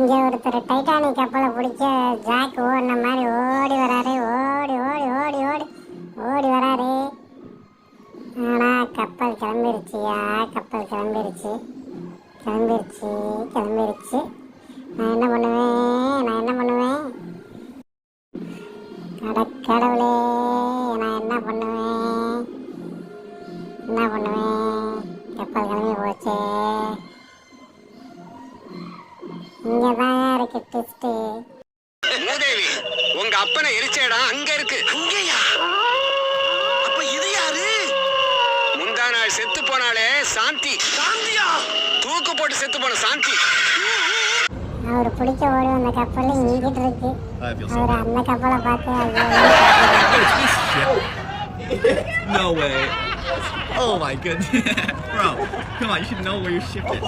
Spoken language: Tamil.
இங்கே ஒருத்தர் டைட்டானிக் கப்பலை பிடிச்ச ஜாக் ஓடின மாதிரி ஓடி வராரு ஓடி ஓடி ஓடி ஓடி ஓடி வராரு. ஆனால் கப்பல் கிளம்பிருச்சியா கப்பல் கிளம்பிருச்சு கிளம்பிருச்சு கிளம்பிருச்சு. நான் என்ன பண்ணுவேன் நான் என்ன பண்ணுவேன்? கடக்கடவுளே நான் என்ன பண்ணுவேன்? என்ன பண்ணுவேன்? கப்பல் கிளம்பி போச்சே. இங்கே தான் இருக்கு ட்விஸ்ட்டு மூதேவி உங்க அப்பனை எரிச்ச இடம் அங்க இருக்கு. அங்கேயா அப்ப இது யாரு? முந்தா நாள் செத்து போனாலே சாந்தி. சாந்தியா? தூக்கு போட்டு செத்து போன சாந்தி. அவர் பிடிக்க ஓடி வந்த கப்பல் இங்கிட்டு இருக்கு. அவர். அந்த கப்பலை பார்த்து No way. Oh my goodness. Bro, come on, you should know where your ship is.